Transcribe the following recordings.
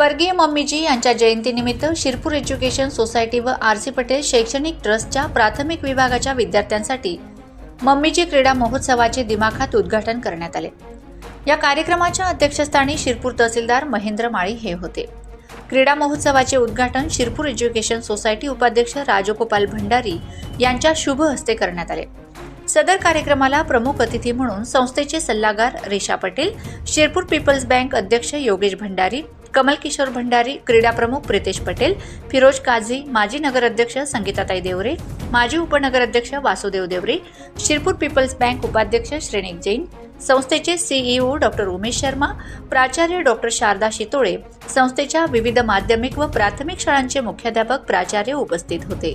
स्वर्गीय मम्मीजी यांच्या जयंतीनिमित्त शिरपूर एज्युकेशन सोसायटी व आर सी पटेल शैक्षणिक ट्रस्टच्या प्राथमिक विभागाच्या विद्यार्थ्यांसाठी मम्मीजी क्रीडा महोत्सवाचे दिमाखात उद्घाटन करण्यात आले. या कार्यक्रमाच्या अध्यक्षस्थानी शिरपूर तहसीलदार महेंद्र माळी हे होते. क्रीडा महोत्सवाचे उद्घाटन शिरपूर एज्युकेशन सोसायटी उपाध्यक्ष राजगोपाल भंडारी यांच्या शुभ हस्ते करण्यात आले. सदर कार्यक्रमाला प्रमुख अतिथी म्हणून संस्थेचे सल्लागार रेशा पटेल शिरपूर पीपल्स बँक अध्यक्ष योगेश भंडारी कमल किशोर भंडारी क्रीडा प्रमुख प्रितेश पटेल फिरोज काझी माजी नगराध्यक्ष संगीताताई देवरे माजी उपनगराध्यक्ष वासुदेव देवरे शिरपूर पीपल्स बँक उपाध्यक्ष श्रेणिक जैन संस्थेचे सीईओ डॉक्टर उमेश शर्मा प्राचार्य डॉक्टर शारदा शितोळे संस्थेच्या विविध माध्यमिक व प्राथमिक शाळांचे मुख्याध्यापक प्राचार्य उपस्थित होते.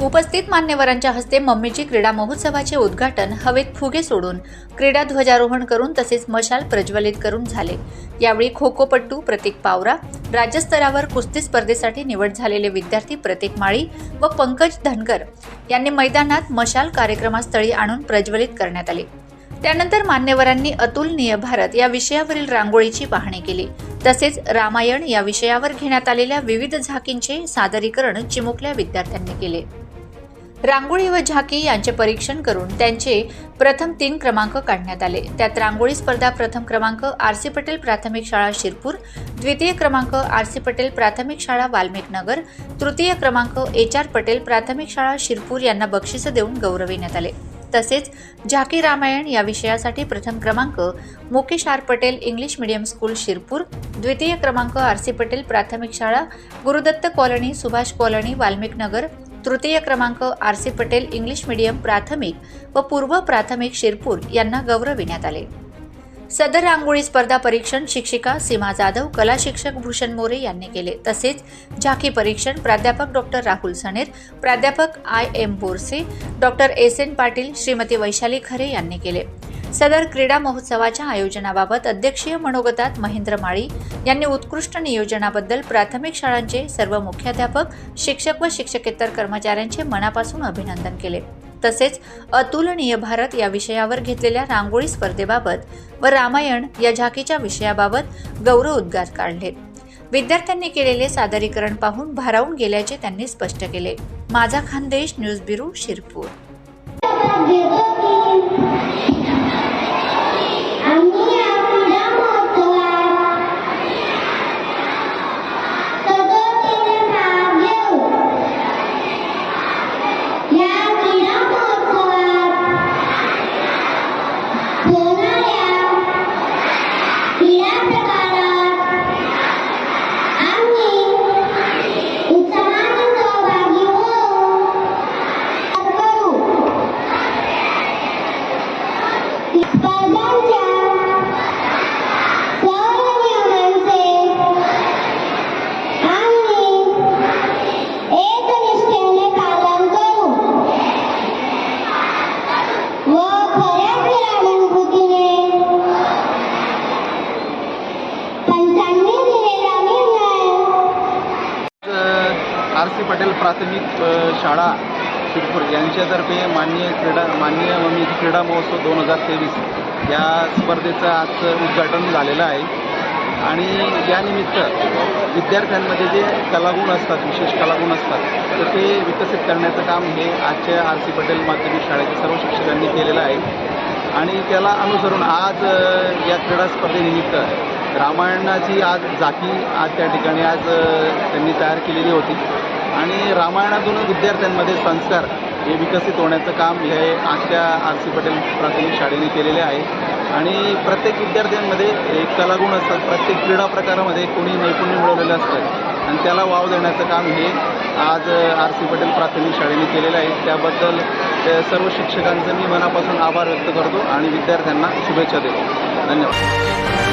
उपस्थित मान्यवरांच्या हस्ते मम्मीची क्रीडा महोत्सवाचे उद्घाटन हवेत फुगे सोडून क्रीडा ध्वजारोहण करून तसेच मशाल प्रज्वलित करून झाले. यावेळी खो खोपट्टू प्रतीक पावरा राज्यस्तरावर कुस्ती स्पर्धेसाठी निवड झालेले विद्यार्थी प्रतीक माळी व पंकज धनकर यांनी मैदानात मशाल कार्यक्रमास्थळी आणून प्रज्वलित करण्यात आले. त्यानंतर मान्यवरांनी अतुलनीय भारत या विषयावरील रांगोळीची पाहणी केली. तसेच रामायण या विषयावर घेण्यात आलेल्या विविध झाकींचे सादरीकरण चिमुकल्या विद्यार्थ्यांनी केले. रांगोळी व झाकी यांचे परीक्षण करून त्यांचे प्रथम तीन क्रमांक काढण्यात आले. त्यात रांगोळी स्पर्धा प्रथम क्रमांक आर सी पटेल प्राथमिक शाळा शिरपूर द्वितीय क्रमांक आर सी पटेल प्राथमिक शाळा वाल्मिक नगर तृतीय क्रमांक एच आर पटेल प्राथमिक शाळा शिरपूर यांना बक्षिसं देऊन गौरविण्यात आले. तसेच झाकी रामायण या विषयासाठी प्रथम क्रमांक Mukesh R Patel English medium school Shirpur द्वितीय क्रमांक आर सी पटेल प्राथमिक शाळा गुरुदत्त कॉलनी सुभाष कॉलनी वाल्मिक नगर तृतीय क्रमांक R C Patel English medium प्राथमिक व पूर्व प्राथमिक शिरपूर यांना गौरविण्यात आले. सदर रांगोळी स्पर्धा परीक्षण शिक्षिका सीमा जाधव कला शिक्षक भूषण मोरे यांनी केले. तसेच झाकी परीक्षण प्राध्यापक डॉक्टर राहुल सनेर प्राध्यापक I M Borse doctor S N Patil Shrimati Vaishali Khare यांनी केले. सदर क्रीडा महोत्सवाच्या आयोजनाबाबत अध्यक्षीय मनोगतात महेंद्र माळी यांनी उत्कृष्ट नियोजनाबद्दल प्राथमिक शाळांचे सर्व मुख्याध्यापक शिक्षक व शिक्षकेतर कर्मचाऱ्यांचे मनापासून अभिनंदन केले. तसेच अतुलनीय भारत या विषयावर घेतलेल्या रांगोळी स्पर्धेबाबत व रामायण या झाकीच्या विषयाबाबत गौरव उद्गार काढले. विद्यार्थ्यांनी केलेले सादरीकरण पाहून भारावून गेल्याचे त्यांनी स्पष्ट केले. माझा Khandesh news bureau Shirpur. R C Patel प्राथमिक शाळा शिरपूर यांच्यातर्फे मान्य क्रीडा मान्य मी क्रीडा महोत्सव दोन हजार तेवीस या स्पर्धेचं आज उद्घाटन झालेलं आहे. आणि यानिमित्त विद्यार्थ्यांमध्ये जे कलागुण असतात विशेष कलागुण असतात तर ते विकसित करण्याचं काम हे आजच्या आर सी पटेल माध्यमिक शाळेच्या सर्व शिक्षकांनी केलेलं आहे. आणि त्याला अनुसरून आज या क्रीडा स्पर्धेनिमित्त रामायणाची आज जाती आज त्या ठिकाणी आज त्यांनी तयार केलेली होती. आणि रामायणातून विद्यार्थ्यांमध्ये संस्कार हे विकसित होण्याचं काम हे आजच्या आर सी पटेल प्राथमिक शाळेने केलेले आहे. आणि प्रत्येक विद्यार्थ्यांमध्ये एक कलागुण असतात. प्रत्येक क्रीडा प्रकारामध्ये कोणी नैपुण्य मिळवलेलं असतं. आणि त्याला वाव देण्याचं काम हे आज आर सी पटेल प्राथमिक शाळेने केलेलं आहे. त्याबद्दल त्या सर्व शिक्षकांचं मी मनापासून आभार व्यक्त करतो आणि विद्यार्थ्यांना शुभेच्छा देतो. धन्यवाद.